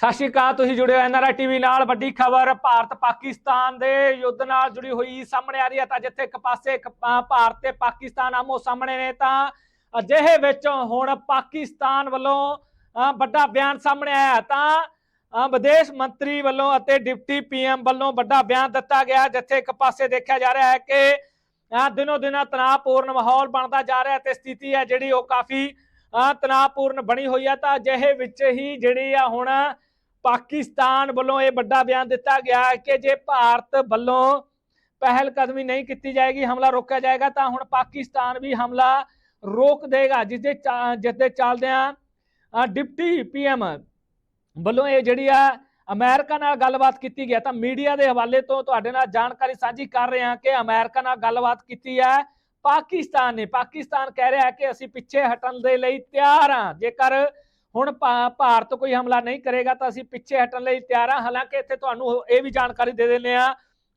ਸਤਿ ਸ਼੍ਰੀ ਅਕਾਲ, ਤੁਸੀਂ ਜੁੜੇ ਹੋ ਐਨਆਰਆਈ ਟੀਵੀ ਨਾਲ। ਵੱਡੀ ਖਬਰ, ਭਾਰਤ ਪਾਕਿਸਤਾਨ ਦੇ ਯੁੱਧ ਨਾਲ ਜੁੜੀ ਹੋਈ ਸਾਹਮਣੇ ਆ ਰਹੀ ਹੈ ਤਾਂ ਜਿੱਥੇ ਇੱਕ ਪਾਸੇ ਭਾਰਤ ਤੇ ਪਾਕਿਸਤਾਨ ਆਮੋ ਸਾਹਮਣੇ ਨੇ ਤਾਂ ਅਜਿਹੇ ਵਿੱਚ ਹੁਣ ਪਾਕਿਸਤਾਨ ਵੱਲੋਂ ਵੱਡਾ ਬਿਆਨ ਸਾਹਮਣੇ ਆਇਆ ਤਾਂ ਵਿਦੇਸ਼ ਮੰਤਰੀ ਵੱਲੋਂ ਅਤੇ ਡਿਪਟੀ ਪੀਐਮ ਵੱਲੋਂ ਵੱਡਾ ਬਿਆਨ ਦਿੱਤਾ ਗਿਆ ਜਿੱਥੇ ਇੱਕ ਪਾਸੇ ਦੇਖਿਆ ਜਾ ਰਿਹਾ ਹੈ ਕਿ ਦਿਨੋ ਦਿਨ ਤਣਾਅਪੂਰਨ ਮਾਹੌਲ ਬਣਦਾ ਜਾ ਰਿਹਾ ਹੈ ਤੇ ਸਥਿਤੀ ਹੈ ਜਿਹੜੀ ਉਹ ਕਾਫੀ ਤਣਾਅਪੂਰਨ ਬਣੀ ਹੋਈ ਹੈ ਤਾਂ ਅਜਿਹੇ ਵਿੱਚ ਹੀ ਜਿਹੜੀ ਆ ਹੁਣ ਪਾਕਿਸਤਾਨ ਵੱਲੋਂ ਇਹ ਵੱਡਾ ਬਿਆਨ ਦਿੱਤਾ ਗਿਆ ਕਿ ਜੇ ਭਾਰਤ ਵੱਲੋਂ ਪਹਿਲ ਕਦਮੀ ਨਹੀਂ ਕੀਤੀ ਜਾਏਗੀ, ਹਮਲਾ ਰੋਕਿਆ ਜਾਏਗਾ, ਤਾਂ ਹੁਣ ਪਾਕਿਸਤਾਨ ਵੀ ਹਮਲਾ ਰੋਕ ਦੇਗਾ ਜਿਸ ਦੇ ਜਿਸ ਦੇ ਚੱਲਦਿਆਂ ਡਿਪਟੀ ਪੀਐਮ ਵੱਲੋਂ ਇਹ ਜਿਹੜੀ ਆ ਅਮਰੀਕਾ ਨਾਲ ਗੱਲਬਾਤ ਕੀਤੀ ਗਿਆ ਤਾਂ ਮੀਡੀਆ ਦੇ ਹਵਾਲੇ ਤੋਂ ਤੁਹਾਡੇ ਨਾਲ ਜਾਣਕਾਰੀ ਸਾਂਝੀ ਕਰ ਰਹੇ ਹਾਂ ਕਿ ਅਮਰੀਕਾ ਨਾਲ ਗੱਲਬਾਤ ਕੀਤੀ ਹੈ ਪਾਕਿਸਤਾਨ ਨੇ। ਪਾਕਿਸਤਾਨ ਕਹਿ ਰਿਹਾ ਹੈ ਕਿ ਅਸੀਂ ਪਿੱਛੇ ਹਟਣ ਦੇ ਲਈ ਤਿਆਰ ਹਾਂ। ਜੇਕਰ ਹੁਣ ਭਾ- ਭਾਰਤ ਕੋਈ ਹਮਲਾ ਨਹੀਂ ਕਰੇਗਾ ਤਾਂ ਅਸੀਂ ਪਿੱਛੇ ਹਟਣ ਲਈ ਤਿਆਰ ਹਾਂ। ਹਾਲਾਂਕਿ ਇੱਥੇ ਤੁਹਾਨੂੰ ਇਹ ਵੀ ਜਾਣਕਾਰੀ ਦੇ ਦਿੰਦੇ ਆ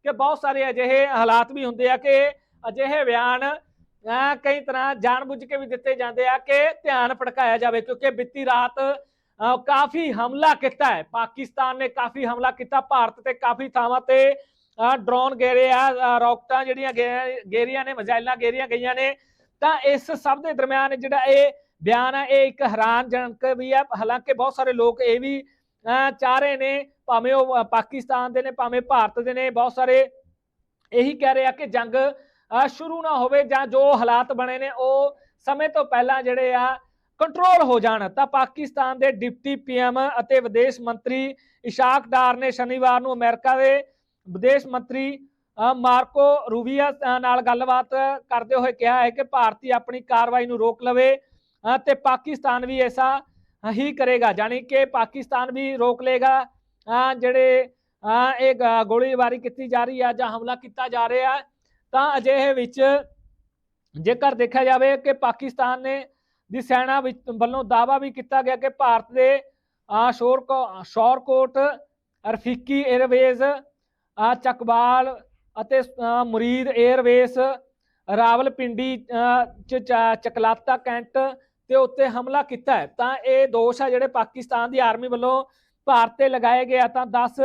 ਕਿ ਬਹੁਤ ਸਾਰੇ ਅਜਿਹੇ ਹਾਲਾਤ ਵੀ ਹੁੰਦੇ ਆ ਕਿ ਅਜਿਹੇ ਬਿਆਨ ਕਈ ਤਰ੍ਹਾਂ ਜਾਣਬੁੱਝ ਕੇ ਵੀ ਦਿੱਤੇ ਜਾਂਦੇ ਆ ਕਿ ਧਿਆਨ ਭਟਕਾਇਆ ਜਾਵੇ ਕਿਉਂਕਿ ਬੀਤੀ ਰਾਤ ਕਾਫੀ ਹਮਲਾ ਕੀਤਾ ਹੈ। ਪਾਕਿਸਤਾਨ ਨੇ ਕਾਫੀ ਹਮਲਾ ਕੀਤਾ ਭਾਰਤ ਤੇ ਕਾਫੀ ਥਾਵਾਂ ਤੇ ਡਰੋਨ ਗੇਰੇ ਆ ਅਹ, ਰੌਕਟਾਂ ਜਿਹੜੀਆਂ ਗੇ- ਗੇਰੀਆਂ ਨੇ ਮਜ਼ਾਈਲਾਂ ਗੇਰੀਆਂ ਗਈਆਂ ਨੇ। ਤਾਂ ਇਸ ਸਭ ਦੇ ਦਰਮਿਆਨ ਜਿਹੜਾ ਇਹ ਬਿਆਨ ਹੈ ਇਹ ਇੱਕ ਹੈਰਾਨਜਨਕ ਵੀ ਹੈ। ਹਾਲਾਂਕਿ ਬਹੁਤ ਸਾਰੇ ਲੋਕ ਇਹ ਵੀ ਅਹ, ਚਾਹ ਰਹੇ ਨੇ ਭਾਵੇਂ ਉਹ ਪਾਕਿਸਤਾਨ ਦੇ ਨੇ ਭਾਵੇਂ ਭਾਰਤ ਦੇ ਨੇ ਬਹੁਤ ਸਾਰੇ ਇਹੀ ਕਹਿ ਰਹੇ ਆ ਕਿ ਜੰਗ ਸ਼ੁਰੂ ਨਾ ਹੋਵੇ ਜਾਂ ਜੋ ਹਾਲਾਤ ਬਣੇ ਨੇ ਉਹ ਸਮੇਂ ਤੋਂ ਪਹਿਲਾਂ ਜਿਹੜੇ ਆ ਕੰਟਰੋਲ ਹੋ ਜਾਣ। ਤਾਂ ਪਾਕਿਸਤਾਨ ਦੇ ਡਿਪਟੀ ਪੀਐਮ ਅਤੇ ਵਿਦੇਸ਼ ਮੰਤਰੀ ਇਸ਼ਾਕ ਡਾਰ ਨੇ ਸ਼ਨੀਵਾਰ ਨੂੰ ਅਮਰੀਕਾ ਦੇ ਵਿਦੇਸ਼ ਮੰਤਰੀ ਮਾਰਕੋ ਰੂਵੀਆ ਨਾਲ ਗੱਲਬਾਤ ਕਰਦੇ ਹੋਏ ਕਿਹਾ ਹੈ ਕਿ ਭਾਰਤੀ ਆਪਣੀ ਕਾਰਵਾਈ ਨੂੰ ਰੋਕ ਲਵੇ। ਤੇ ਪਾਕਿਸਤਾਨ ਵੀ ਐਸਾ ਹੀ ਕਰੇਗਾ ਜਾਨੀ ਕਿ ਪਾਕਿਸਤਾਨ ਵੀ ਰੋਕ ਲੇਗਾ ਜਿਹੜੇ ਇਹ ਗੋਲੀਬਾਰੀ ਕੀਤੀ ਜਾ ਰਹੀ ਹੈ ਜਾਂ ਹਮਲਾ ਕੀਤਾ ਜਾ ਰਿਹਾ ਹੈ ਤਾਂ ਅਜਿਹੇ ਵਿੱਚ ਜੇਕਰ ਦੇਖਿਆ ਜਾਵੇ ਕਿ ਪਾਕਿਸਤਾਨ ਨੇ ਦੀ ਸੈਨਾ ਵਿੱਚ ਵੱਲੋਂ ਦਾਵਾ ਵੀ ਕੀਤਾ ਗਿਆ ਕਿ ਭਾਰਤ ਦੇ ਸ਼ੋਰ ਸ਼ੌਰਕੋਟ ਰਫੀਕੀ 에ਅਰਵੇਜ਼ ਅਹ, ਚਕਬਾਲ ਅਤੇ ਮੁਰੀਦ 에ਅਰਵੇਸ ਰਾਵਲਪਿੰਡੀ ਅਹ, ਚਕਲਾਤਾ ਕੈਂਟ ਤੇ ਉੱਤੇ ਹਮਲਾ ਕੀਤਾ ਹੈ। ਤਾਂ ਇਹ ਦੋਸ਼ ਆ ਜਿਹੜੇ ਪਾਕਿਸਤਾਨ ਦੀ ਆਰਮੀ ਵੱਲੋਂ ਭਾਰਤ ਤੇ ਲਗਾਏ ਗਏ ਤਾਂ 10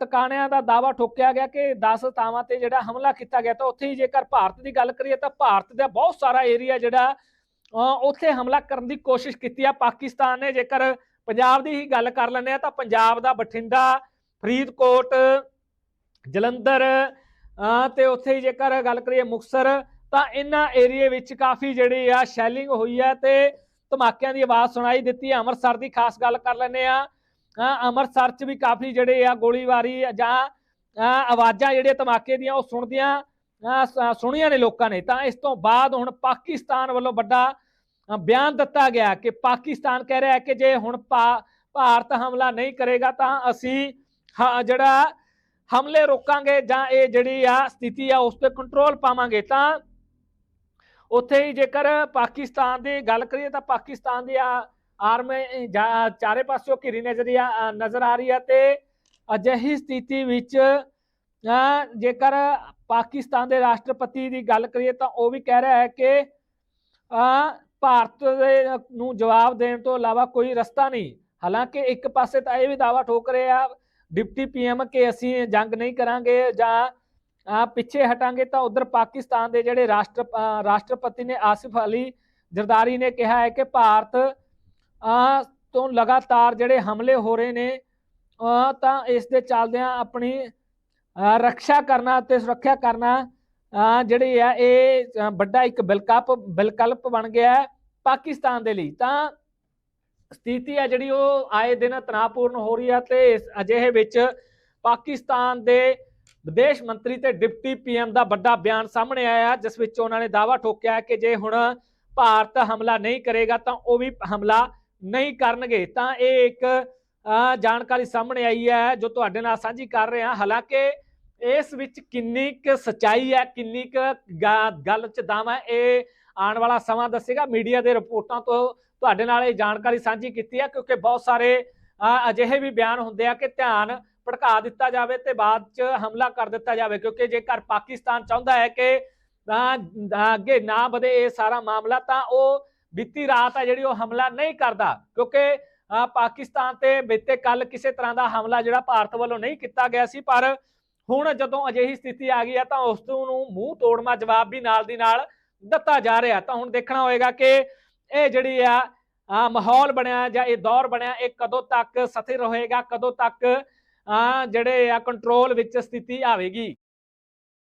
ਟਿਕਾਣਿਆਂ ਦਾ ਦਾਵਾ ਠੋਕਿਆ ਗਿਆ ਕਿ 10 ਥਾਵਾਂ ਤੇ ਜਿਹੜਾ ਹਮਲਾ ਕੀਤਾ ਗਿਆ ਤਾਂ ਉੱਥੇ ਹੀ ਜੇਕਰ ਭਾਰਤ ਦੀ ਗੱਲ ਕਰੀਏ ਤਾਂ ਭਾਰਤ ਦਾ ਬਹੁਤ ਸਾਰਾ ਏਰੀਆ ਜਿਹੜਾ ਉੱਥੇ ਹਮਲਾ ਕਰਨ ਦੀ ਕੋਸ਼ਿਸ਼ ਕੀਤੀ ਆ। ਪਾਕਿਸਤਾਨ ਨੇ ਜੇਕਰ ਪੰਜਾਬ ਦੀ ਹੀ ਗੱਲ ਕਰ ਲੈਂਦੇ ਆ ਤਾਂ ਪੰਜਾਬ ਦਾ ਬਠਿੰਡਾ ਫਰੀਦਕੋਟ ਜਲੰਧਰ ਅਹ, ਤੇ ਉੱਥੇ ਹੀ ਜੇਕਰ ਗੱਲ ਕਰੀਏ ਮੁਕਸਰ ਤਾਂ ਇਹਨਾਂ ਏਰੀਏ ਵਿੱਚ ਕਾਫੀ ਜਿਹੜੀ ਆ ਸ਼ੈਲਿੰਗ ਹੋਈ ਹੈ ਤੇ ਧਮਾਕਿਆਂ ਦੀ ਆਵਾਜ਼ ਸੁਣਾਈ ਦਿੱਤੀ। ਅੰਮ੍ਰਿਤਸਰ ਦੀ ਖਾਸ ਗੱਲ ਕਰ ਲੈਂਦੇ ਆ ਅੰਮ੍ਰਿਤਸਰ 'ਚ ਵੀ ਕਾਫੀ ਜਿਹੜੇ ਆ ਗੋਲੀਬਾਰੀ ਜਾਂ ਆਵਾਜ਼ਾਂ ਜਿਹੜੀਆਂ ਧਮਾਕੇ ਦੀਆਂ ਉਹ ਸੁਣਦੀਆਂ ਸੁਣੀਆਂ ਨੇ ਲੋਕਾਂ ਨੇ। ਤਾਂ ਇਸ ਤੋਂ ਬਾਅਦ ਹੁਣ ਪਾਕਿਸਤਾਨ ਵੱਲੋਂ ਵੱਡਾ ਬਿਆਨ ਦਿੱਤਾ ਗਿਆ ਕਿ ਪਾਕਿਸਤਾਨ ਕਹਿ ਰਿਹਾ ਹੈ ਕਿ ਜੇ ਹੁਣ ਭਾ- ਭਾਰਤ ਹਮਲਾ ਨਹੀਂ ਕਰੇਗਾ ਤਾਂ ਅਸੀਂ, ਹ- ਜਿਹੜਾ ਹਮਲੇ ਰੋਕਾਂਗੇ ਜਾਂ ਇਹ ਜਿਹੜੀ ਆ ਸਥਿਤੀ ਆ ਉਸ ਤੇ ਕੰਟਰੋਲ ਪਾਵਾਂਗੇ। ਤਾਂ ਉੱਥੇ ਹੀ ਜੇਕਰ ਪਾਕਿਸਤਾਨ ਦੀ ਗੱਲ ਕਰੀਏ ਤਾਂ ਪਾਕਿਸਤਾਨ ਦੀ ਆਰਮ ਜਾ- ਚਾਰੇ ਪਾਸਿਓਂ ਘਿਰੀ ਨਜ਼ਰੀਆ ਨਜ਼ਰ ਆ ਰਹੀ ਹੈ ਤੇ ਅਜਿਹੀ ਸਥਿਤੀ ਵਿੱਚ ਜੇਕਰ ਪਾਕਿਸਤਾਨ ਦੇ ਰਾਸ਼ਟਰਪਤੀ ਦੀ ਗੱਲ ਕਰੀਏ ਤਾਂ ਉਹ ਵੀ ਕਹਿ ਰਿਹਾ ਹੈ ਕਿ ਭਾਰਤ ਦੇ ਨੂੰ ਜਵਾਬ ਦੇਣ ਤੋਂ ਇਲਾਵਾ ਕੋਈ ਰਸਤਾ ਨਹੀਂ। ਹਾਲਾਂਕਿ ਇੱਕ ਪਾਸੇ ਤਾਂ ਇਹ ਵੀ ਦਾਵਾ ਠੋਕ ਰਿਹਾ ਆ ਡਿਪਟੀ ਪੀਐਮ ਕਿ ਅਸੀਂ ਜੰਗ ਨਹੀਂ ਕਰਾਂਗੇ ਜਾਂ ਪਿੱਛੇ ਹਟਾਂਗੇ ਤਾਂ ਉਧਰ ਪਾਕਿਸਤਾਨ ਦੇ ਜਿਹੜੇ ਰਾਸ਼ਟਰ ਰਾਸ਼ਟਰਪਤੀ ਨੇ ਆਸਿਫ ਅਲੀ ਜਰਦਾਰੀ ਨੇ ਕਿਹਾ ਹੈ ਕਿ ਭਾਰਤ ਤੋਂ ਲਗਾਤਾਰ ਜਿਹੜੇ ਹਮਲੇ ਹੋ ਰਹੇ ਨੇ ਤਾਂ ਇਸ ਦੇ ਚੱਲਦਿਆਂ ਆਪਣੀ ਰੱਖਿਆ ਕਰਨਾ ਤੇ ਸੁਰੱਖਿਆ ਕਰਨਾ ਅ, ਜਿਹੜੀ ਹੈ ਇਹ ਵੱਡਾ ਇੱਕ ਵਿਕਲਪ ਵਿਕਲਪ ਬਣ ਗਿਆ ਹੈ ਪਾਕਿਸਤਾਨ ਦੇ ਲਈ। ਤਾਂ ਸਥਿਤੀ ਹੈ ਜਿਹੜੀ ਉਹ ਆਏ ਦਿਨ ਤਣਾਅਪੂਰਨ ਹੋ ਰਹੀ ਹੈ ਤੇ ਇਸ ਅਜਿਹੇ ਵਿੱਚ ਪਾਕਿਸਤਾਨ ਦੇ ਵਿਦੇਸ਼ ਮੰਤਰੀ ਤੇ ਡਿਪਟੀ ਪੀਐਮ ਦਾ ਵੱਡਾ ਬਿਆਨ ਸਾਹਮਣੇ ਆਇਆ, ਜਿਸ ਵਿੱਚ ਉਹਨਾਂ ਨੇ ਦਾਅਵਾ ਠੋਕਿਆ ਕਿ ਜੇ ਹੁਣ ਭਾਰਤ ਹਮਲਾ ਨਹੀਂ ਕਰੇਗਾ ਤਾਂ ਉਹ ਵੀ ਹਮਲਾ ਨਹੀਂ ਕਰਨਗੇ। ਤਾਂ ਇਹ ਇੱਕ ਜਾਣਕਾਰੀ ਸਾਹਮਣੇ ਆਈ ਹੈ, ਜੋ ਤੁਹਾਡੇ ਨਾਲ ਸਾਂਝੀ ਕਰ ਰਹੇ ਹਾਂ। ਹਾਲਾਂਕਿ ਇਸ ਵਿੱਚ ਕਿੰਨੀ ਕੁ ਸਚਾਈ ਹੈ, ਕਿੰਨੀ ਕੁ ਗਾ- ਗੱਲ ਚ ਦਮ ਹੈ, ਇਹ ਆਉਣ ਵਾਲਾ ਸਮਾਂ ਦੱਸੇਗਾ। ਮੀਡੀਆ ਦੇ ਰਿਪੋਰਟਾਂ ਤੋਂ ਤੁਹਾਡੇ ਨਾਲ ਇਹ ਜਾਣਕਾਰੀ ਸਾਂਝੀ ਕੀਤੀ ਹੈ, ਕਿਉਂਕਿ ਬਹੁਤ ਸਾਰੇ ਅਜਿਹੇ ਵੀ ਬਿਆਨ ਹੁੰਦੇ ਆ ਕਿ ਧਿਆਨ ਭੜਕਾ ਦਿੱਤਾ ਜਾਵੇ ਤੇ ਬਾਅਦ ਚ ਹਮਲਾ ਕਰ ਦਿੱਤਾ ਜਾਵੇ, ਕਿਉਂਕਿ ਜੇਕਰ ਪਾਕਿਸਤਾਨ ਚਾਹੁੰਦਾ ਹੈ ਕਿ ਅੱਗੇ ਨਾ ਵਧੇ ਇਹ ਸਾਰਾ ਮਾਮਲਾ, ਤਾਂ ਉਹ ਬੀਤੀ ਰਾਤ ਹੈ ਜਿਹੜੀ ਉਹ ਹਮਲਾ ਨਹੀਂ ਕਰਦਾ, ਕਿਉਂਕਿ ਪਾਕਿਸਤਾਨ ਤੇ ਬੀਤੇ ਕੱਲ ਕਿਸੇ ਤਰ੍ਹਾਂ ਦਾ ਹਮਲਾ ਜਿਹੜਾ ਭਾਰਤ ਵੱਲੋਂ ਨਹੀਂ ਕੀਤਾ ਗਿਆ ਸੀ, ਪਰ ਹੁਣ ਜਦੋਂ ਅਜਿਹੀ ਸਥਿਤੀ ਆ ਗਈ ਹੈ, ਤਾਂ ਉਸ ਨੂੰ ਮੂੰਹ ਤੋੜਮਾ ਜਵਾਬ ਵੀ ਨਾਲ ਦੀ ਨਾਲ ਦਿੱਤਾ ਜਾ ਰਿਹਾ ਤਾਂ ਹੁਣ ਦੇਖਣਾ ਹੋਏਗਾ ਕਿ ਇਹ ਜਿਹੜੀ ਆ ਮਾਹੌਲ ਬਣਿਆ ਜਾਂ ਇਹ ਦੌਰ ਬਣਿਆ, ਇਹ ਕਦੋਂ ਤੱਕ ਸਥਿਰ ਰਹੇਗਾ ਕਦੋਂ ਤੱਕ ਜਿਹੜੇ ਆ ਕੰਟਰੋਲ ਵਿੱਚ ਸਥਿਤੀ ਆਵੇਗੀ।